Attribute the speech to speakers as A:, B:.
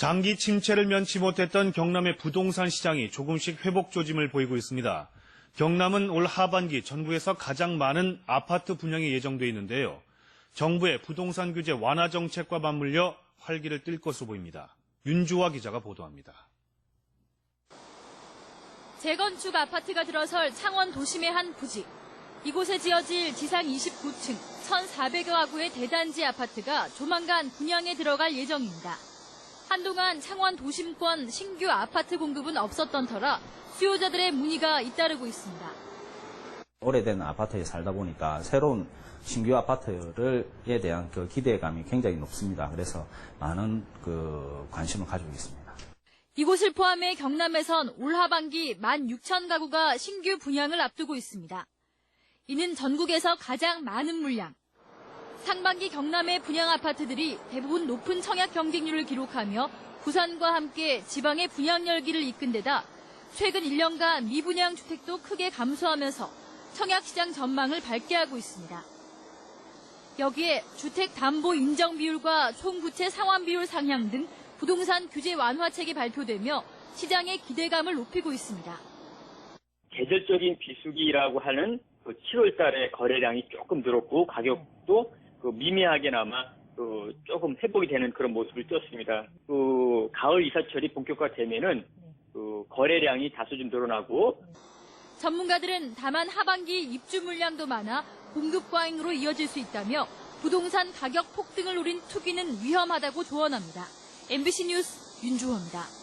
A: 장기 침체를 면치 못했던 경남의 부동산 시장이 조금씩 회복 조짐을 보이고 있습니다. 경남은 올 하반기 전국에서 가장 많은 아파트 분양이 예정돼 있는데요. 정부의 부동산 규제 완화 정책과 맞물려 활기를 띨 것으로 보입니다. 윤주화 기자가 보도합니다.
B: 재건축 아파트가 들어설 창원 도심의 한 부지. 이곳에 지어질 지상 29층 1,400여 가구의 대단지 아파트가 조만간 분양에 들어갈 예정입니다. 한동안 창원 도심권 신규 아파트 공급은 없었던 터라 수요자들의 문의가 잇따르고 있습니다.
C: 오래된 아파트에 살다 보니까 새로운 신규 아파트를에 대한 그 기대감이 굉장히 높습니다. 그래서 많은 그 관심을 가지고 있습니다.
B: 이곳을 포함해 경남에선 올 하반기 16,000가구가 신규 분양을 앞두고 있습니다. 이는 전국에서 가장 많은 물량. 상반기 경남의 분양 아파트들이 대부분 높은 청약 경쟁률을 기록하며 부산과 함께 지방의 분양 열기를 이끈 데다 최근 1년간 미분양 주택도 크게 감소하면서 청약 시장 전망을 밝게 하고 있습니다. 여기에 주택 담보 인정 비율과 총부채 상환 비율 상향 등 부동산 규제 완화책이 발표되며 시장의 기대감을 높이고 있습니다.
D: 계절적인 비수기라고 하는 그 7월 달에 거래량이 조금 늘었고 가격도 그 미미하게나마 그 조금 회복이 되는 그런 모습을 띄었습니다. 그 가을 이사철이 본격화되면은 그 거래량이 다소 좀 늘어나고
B: 전문가들은 다만 하반기 입주 물량도 많아 공급 과잉으로 이어질 수 있다며 부동산 가격 폭등을 노린 투기는 위험하다고 조언합니다. MBC 뉴스 윤주호입니다.